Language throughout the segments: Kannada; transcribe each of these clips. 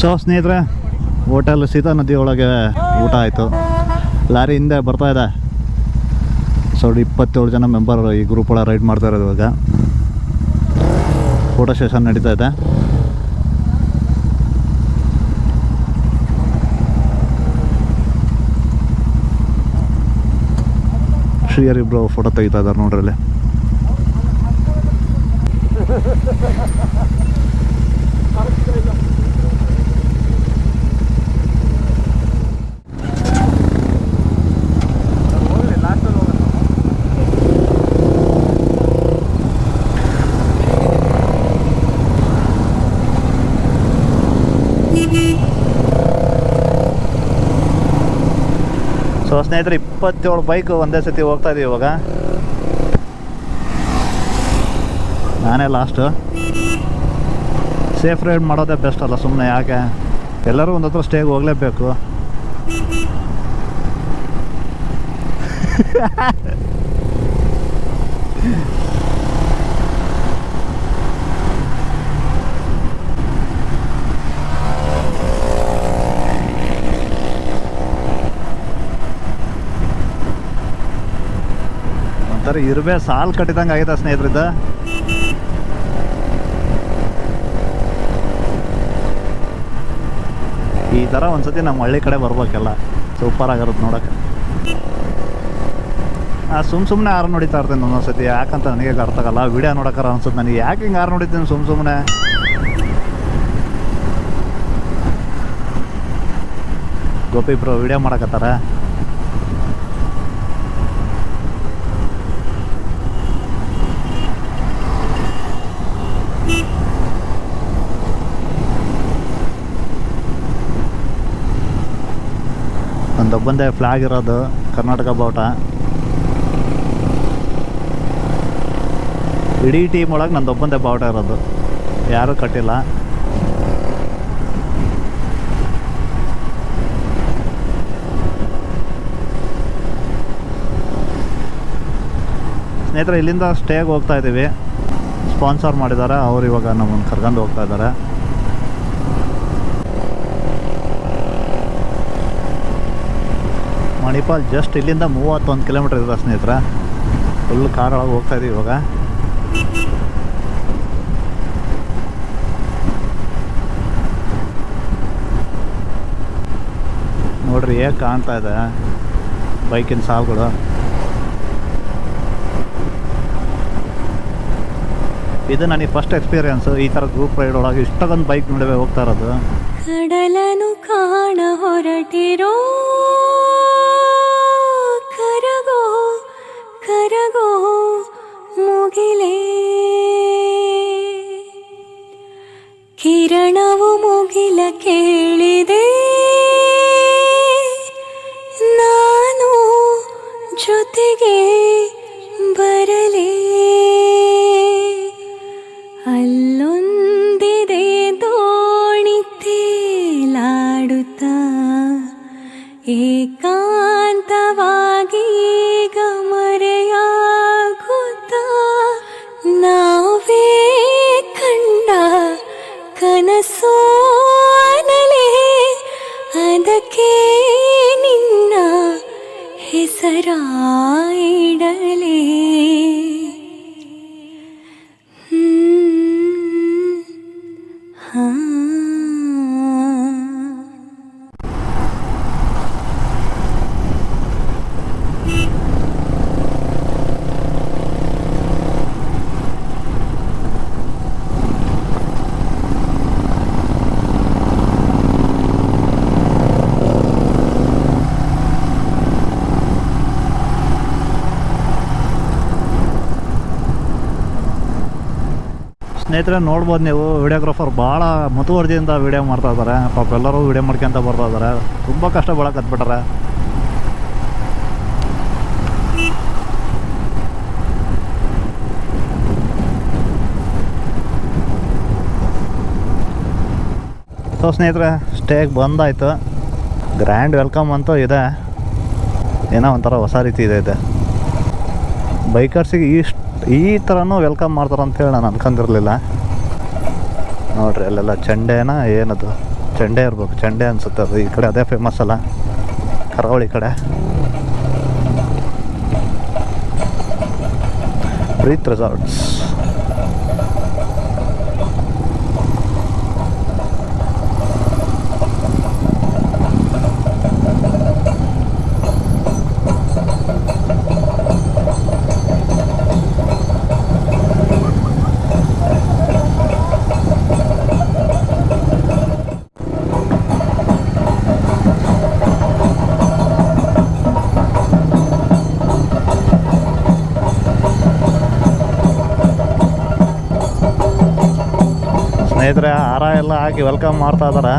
ಸೊ ಸ್ನೇಹಿತರೆ, ಹೋಟೆಲ್ ಸೀತಾ ನದಿ ಒಳಗೆ ಊಟ ಆಯಿತು. ಲಾರಿ ಹಿಂದೆ ಬರ್ತಾ ಇದೆ. ಸೊ ಇಪ್ಪತ್ತೇಳು ಜನ ಮೆಂಬರ್ ಈ ಗ್ರೂಪ್ ಒಳಗೆ ರೈಡ್ ಮಾಡ್ತಾ ಇರೋದು ಇವಾಗ. ಫೋಟೋ ಸೆಷನ್ ನಡೀತಾ ಇದೆ. ಇಬ್ರು ಫೋಟೋ ತೆಗಿತಾ ಇದ್ದಾರೆ ನೋಡ್ರಿ ಅಲ್ಲಿ ಸೊ ಸ್ನೇಹಿತರೆ, ಇಪ್ಪತ್ತೇಳು ಬೈಕ್ ಒಂದೇ ಸತಿ ಹೋಗ್ತಾ ಇದೀವಿ ಇವಾಗ. ನಾನೇ ಲಾಸ್ಟು ಸೇಫ್ ರೈಡ್ ಮಾಡೋದೇ ಬೆಸ್ಟ್ ಅಲ್ಲ ಸುಮ್ಮನೆ ಯಾಕೆ? ಎಲ್ಲರೂ ಒಂದು ಹತ್ರ ಸ್ಟೇಗೆ ಹೋಗಲೇಬೇಕು. ಒಂಥರ ಇರುವೆ ಸಾಲ್ ಕಟ್ಟಿದಂಗೆ ಆಗಿದೆ ಸ್ನೇಹಿತರಿದ್ದ ಈ ಥರ ಒಂದ್ಸತಿ ನಮ್ಮ ಹಳ್ಳಿ ಕಡೆ ಬರ್ಬೇಕೆಲ್ಲ. ಸೂಪರ್ ಆಗಿರುತ್ತೆ ನೋಡೋಕೆ. ಸುಮ್ ಸುಮ್ಮನೆ ಆರು ನೋಡಿತಾ ಇರ್ತೀನಿ ಒಂದೊಂದ್ಸತಿ, ಯಾಕಂತ ನನಗೆ ಅರ್ಥ ಆಗಲ್ಲ. ವಿಡಿಯೋ ನೋಡೋಕಾರ ಅನ್ಸುತ್ತೆ ನನಗೆ. ಯಾಕೆ ಹಿಂಗೆ ಆರು ನೋಡಿದ್ದೀನಿ ಸುಮ್ ಸುಮ್ಮನೆ ಗೋಪಿ ಬ್ರೋ, ವಿಡಿಯೋ ಮಾಡಕತ್ತಾರ? ಒಂದೊಬ್ಬಂದೇ ಫ್ಲಾಗ್ ಇರೋದು, ಕರ್ನಾಟಕ ಬಾವುಟ. ಇಡೀ ಟೀಮ್ ಒಳಗೆ ನಂದೊಬ್ಬಂದೇ ಬಾವುಟ ಇರೋದು. ಯಾರೂ ಕಟ್ಟಿಲ್ಲ. ಸ್ನೇಹಿತರೆ, ಇಲ್ಲಿಂದ ಸ್ಟೇಗೆ ಹೋಗ್ತಾ ಇದ್ದೀವಿ ಸ್ಪಾನ್ಸರ್ ಮಾಡಿದ್ದಾರೆ, ಅವ್ರು ಇವಾಗ ನಮ್ಮನ್ನು ಕರ್ಕೊಂಡು ಹೋಗ್ತಾ ಇದ್ದಾರೆ. ಮಣಿಪಾಲ್ ಜಸ್ಟ್ ಇಲ್ಲಿಂದ ಮೂವತ್ತೊಂದು ಕಿಲೋಮೀಟರ್ ಇದೆ ಸ್ನೇಹಿತರ. ಫುಲ್ ಕಾರ್ ಒಳಗೆ ಹೋಗ್ತಾ ಇದೀವಿ ಇವಾಗ. ನೋಡ್ರಿ ಹೇಗೆ ಕಾಣ್ತಾ ಇದೆ ಬೈಕಿನ ಸಾವುಗಳು ಇದು ನನಗೆ ಫಸ್ಟ್ ಎಕ್ಸ್ಪೀರಿಯನ್ಸು ಈ ಥರ ಗ್ರೂಪ್ ರೈಡ್ ಒಳಗೆ ಇಷ್ಟೊಂದು ಬೈಕ್ ನಡುವೆ ಹೋಗ್ತಾ ಇರೋದು. ಕಡಲನು ಕಾಣ ಹೊರಟಿರೋ. ಕೇಳಿದೆ. ನಾನು ಜೊತೆಗೆ ಬರಲೇ. ಅಲ್ಲೊಂದಿದೆ ದೋಣಿ ತೇಲಾಡುತ್ತಾ. ಸ್ನೇಹಿತರೆ, ನೋಡ್ಬೋದು ನೀವು ವಿಡಿಯೋಗ್ರಾಫರ್ ಭಾಳ ಮುತುವರ್ಜಿಯಿಂದ ವಿಡಿಯೋ ಮಾಡ್ತಾ ಇದ್ದಾರೆ. ಪಾಪ ಎಲ್ಲರೂ ವಿಡಿಯೋ ಮಾಡ್ಕೊಂತ ಬರ್ತಾ ಇದ್ದಾರೆ. ತುಂಬ ಕಷ್ಟ ಬಿಟ್ಟಾರೆ ಸೊ ಸ್ನೇಹಿತರೆ ಸ್ಟೇಗೆ ಬಂದಾಯಿತು. ಗ್ರ್ಯಾಂಡ್ ವೆಲ್ಕಮ್ ಅಂತೂ ಇದೆ. ಏನೋ ಒಂಥರ ಹೊಸ ರೀತಿ ಇದೆ ಇದೆ. ಬೈಕರ್ಸಿಗೆ ಇಷ್ಟು ಈ ಥರನೂ ವೆಲ್ಕಮ್ ಮಾಡ್ತಾರೆ ಅಂತೇಳಿ ನಾನು ಅನ್ಕೊಂಡಿರಲಿಲ್ಲ. ನೋಡ್ರಿ, ಅಲ್ಲೆಲ್ಲ ಚಂಡೇನ ಏನದು? ಚಂಡೆ ಇರ್ಬೇಕು, ಚಂಡೆ ಅನ್ಸುತ್ತೆ ಅದು. ಈ ಕಡೆ ಅದೇ ಫೇಮಸ್ ಅಲ್ಲ. ಕರಾವಳಿ ಕಡೆ. ಪ್ರೀತ್ ರೆಸಾರ್ಟ್ಸ್ ಸ್ನೇಹಿತರೆ ಹಾರ ಎಲ್ಲ ಹಾಕಿ ವೆಲ್ಕಮ್ ಮಾಡ್ತಾ ಇದಾರೆ.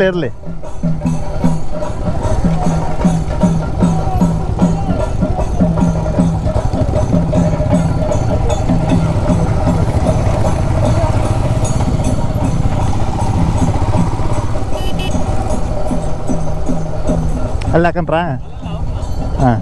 ಇರಲಿ ಇರಲಿ. ಅಲ್ಲ ಯಾಕಂದ್ರ ಹಾಂ.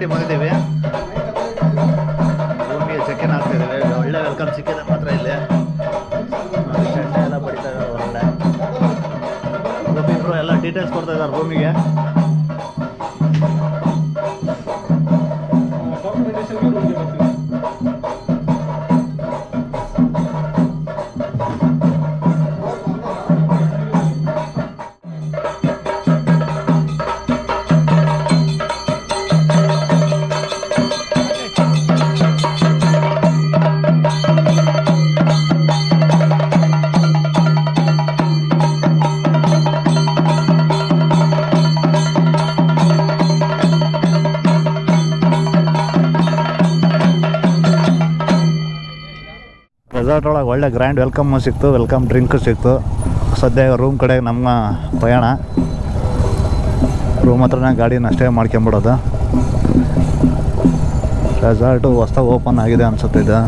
ಸ್ನೇಹಿತರೆ ಮಾಡಿದ್ದೀವಿ. ಭೂಮಿಗೆ ರೂಮಿಗೆ ಆಗ್ತಾ ಇನ್ ಆಗ್ತಿದ್ದೀವಿ ಒಳ್ಳೆ ವೆಲ್ಕಮ್ ಸಿಕ್ಕಿದೆ ಮಾತ್ರ ಇಲ್ಲಿ. ನೋಡಿ, ಎಲ್ಲ ಬಡಿತಾ ಇದ್ದಾರೆ ಒಳ್ಳೆ ಇಬ್ಬರು ಎಲ್ಲ ಡೀಟೇಲ್ಸ್ ಕೊಡ್ತಾ ಇದ್ದಾರೆ ರೂಮಿಗೆ ರೆಸಾರ್ಟ್ ಒಳಗೆ ಒಳ್ಳೆ ಗ್ರ್ಯಾಂಡ್ ವೆಲ್ಕಮ್ ಸಿಕ್ತು, ವೆಲ್ಕಮ್ ಡ್ರಿಂಕ್ ಸಿಕ್ತು. ಸದ್ಯ ರೂಮ್ ಕಡೆ ನಮ್ಮ ಪ್ರಯಾಣ ರೂಮ್ ಹತ್ರನೇ ಗಾಡಿನ ಅಷ್ಟೇ ಮಾಡ್ಕೊಂಬಿಡೋದು. ರೆಸಾರ್ಟು ಹೊಸ್ದಾಗಿ ಓಪನ್ ಆಗಿದೆ ಅನಿಸುತ್ತೆ ಇದು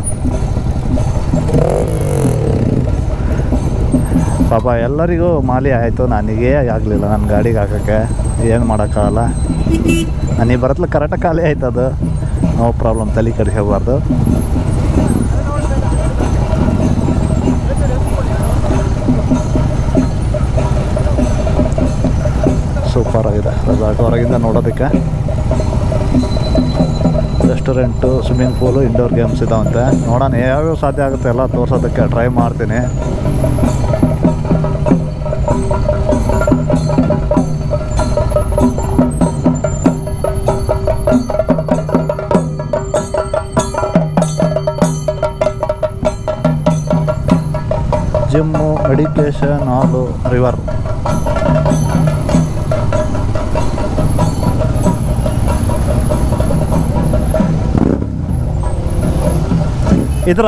ಪಾಪ ಎಲ್ಲರಿಗೂ ಮಾಲಿ ಆಯಿತು, ನನಗೇ ಆಗಲಿಲ್ಲ ನನ್ನ ಗಾಡಿಗೆ ಹಾಕೋಕ್ಕೆ. ಏನು ಮಾಡೋಕ್ಕಾಗಲ್ಲ. ನನಗೆ ಬರತ್ಲ ಕರೆಕ್ಟಾಗಿ ಖಾಲಿ ಆಯ್ತು ಅದು ನೋ ಪ್ರಾಬ್ಲಮ್, ತಲೆ ಕೆಡಿಸ್ಕೋಬಾರ್ದು. ರೆಸಾರ್ಟ್ ಹೊರಗಿಂದ ನೋಡೋದಕ್ಕೆ. Restaurant swimming pool indoor games ಇದಾವಂತೆ. ನೋಡೋಣ ಯಾವ್ಯಾವ ಸಾಧ್ಯ ಆಗುತ್ತೆ ಎಲ್ಲ ತೋರ್ಸೋದಕ್ಕೆ ಟ್ರೈ ಮಾಡ್ತೀನಿ. ಜಿಮ್ಮು ಮೆಡಿ ಮೆಡಿಟೇಷನ್ ಹಾಲು ರಿವರ್ ಇದ್ರ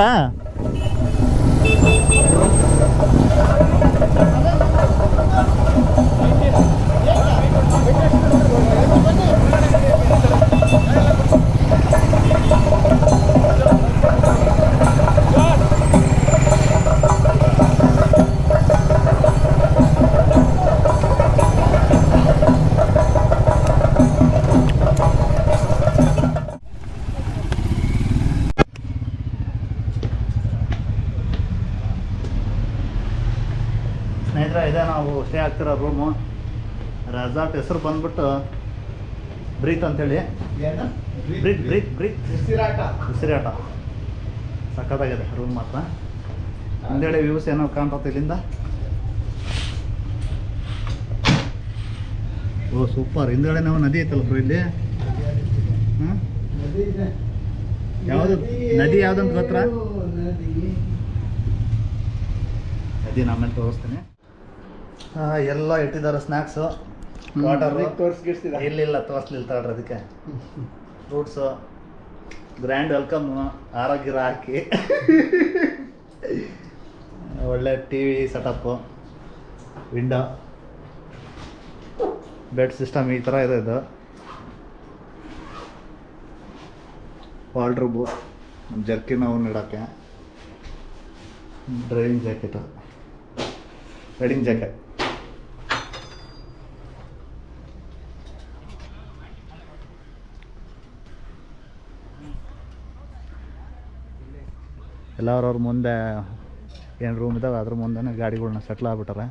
ಸ್ಟೇ ಆಗ್ತಿರೋ ರೂಮು ರೆಸಾರ್ಟ್ ಹೆಸರು ಬಂದ್ಬಿಟ್ಟು ಬ್ರೀತ್ ಅಂತೇಳಿ. ಬ್ರೀತ್ ಬ್ರೀತ್ ಬ್ರೀತ್ ಉಸಿರಾಟ. ಸಖತ್ತಾಗಿದೆ ರೂಮ್ ಮಾತ್ರ. ಅಂದೇಳಿ ವ್ಯೂಸ್ ಏನೋ ಕಾಣ್ತದೆ ಇಲ್ಲಿಂದ. ಓ ಸೂಪರ್ ಹಿಂದ್ಗಡೆ ನಾವು ನದಿ ಐತಲ್ಲ ಬ್ರೋ ಇಲ್ಲಿ? ಯಾವುದು ನದಿ ಯಾವ್ದಂತ ಗೊತ್ತಾ ನದಿ. ಆಮೇಲೆ ತೋರಿಸ್ತೀನಿ. ಎಲ್ಲ ಇಟ್ಟಿದ್ದಾರೆ ಸ್ನ್ಯಾಕ್ಸು ವಾಟರ್ ಇಲ್ಲಿಲ್ಲ ತೋರಿಸ್ಲಿಲ್ಲ ತಗೊಳ್ರಿ ಅದಕ್ಕೆ. ಫ್ರೂಟ್ಸು ಗ್ರ್ಯಾಂಡ್ ವೆಲ್ಕಮ್ ಆರೋಗ್ಯ ಹಾಕಿ ಒಳ್ಳೆ T V setup window bed system ಈ ಥರ ಇದೆ ಇದು. ವಾಲ್ಡ್ರೂಬು ಜರ್ಕಿನ ಅವನ್ನ ಇಡೋಕ್ಕೆ. ಡ್ರೈವಿಂಗ್ ಜಾಕೆಟು ವೆಡ್ಡಿಂಗ್ ಜಾಕೆಟ್ ಎಲ್ಲರವ್ರ ಮುಂದೆ ಏನು ರೂಮ್ ಇದಾವೆ ಅದ್ರ ಮುಂದೆ ಗಾಡಿಗಳನ್ನ ಸೆಟ್ಲ್ ಆಗ್ಬಿಟ್ಟಾರೆ.